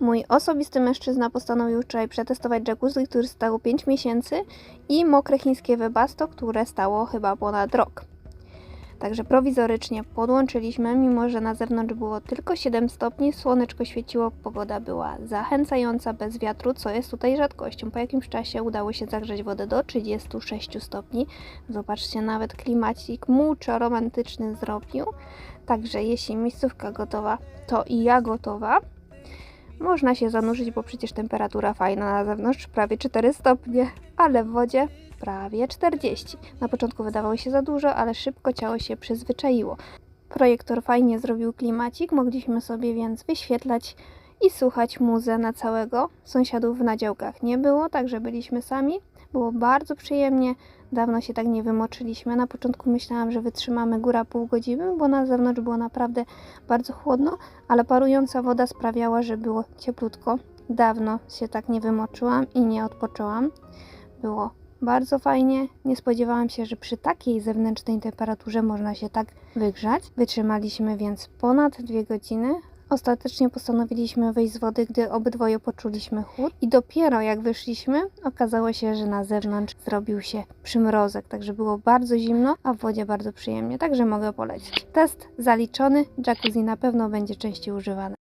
Mój osobisty mężczyzna postanowił wczoraj przetestować jacuzzi, który stał 5 miesięcy i mokre chińskie webasto, które stało chyba ponad rok. Także prowizorycznie podłączyliśmy, mimo że na zewnątrz było tylko 7 stopni, słoneczko świeciło, pogoda była zachęcająca, bez wiatru, co jest tutaj rzadkością. Po jakimś czasie udało się zagrzać wodę do 36 stopni. Zobaczcie, nawet klimacik muczo romantyczny zrobił. Także jeśli miejscówka gotowa, to i ja gotowa. Można się zanurzyć, bo przecież temperatura fajna na zewnątrz, prawie 4 stopnie, ale w wodzie prawie 40. Na początku wydawało się za dużo, ale szybko ciało się przyzwyczaiło. Projektor fajnie zrobił klimacik, mogliśmy sobie więc wyświetlać i słuchać muzę na całego. Sąsiadów na działkach nie było, także byliśmy sami. Było bardzo przyjemnie, dawno się tak nie wymoczyliśmy. Na początku myślałam, że wytrzymamy góra pół godziny, bo na zewnątrz było naprawdę bardzo chłodno, ale parująca woda sprawiała, że było cieplutko. Dawno się tak nie wymoczyłam i nie odpoczęłam. Było bardzo fajnie. Nie spodziewałam się, że przy takiej zewnętrznej temperaturze można się tak wygrzać. Wytrzymaliśmy więc ponad dwie godziny. Ostatecznie postanowiliśmy wyjść z wody, gdy obydwoje poczuliśmy chłód. I dopiero jak wyszliśmy, okazało się, że na zewnątrz zrobił się przymrozek. Także było bardzo zimno, a w wodzie bardzo przyjemnie. Także mogę polecić. Test zaliczony. Jacuzzi na pewno będzie częściej używane.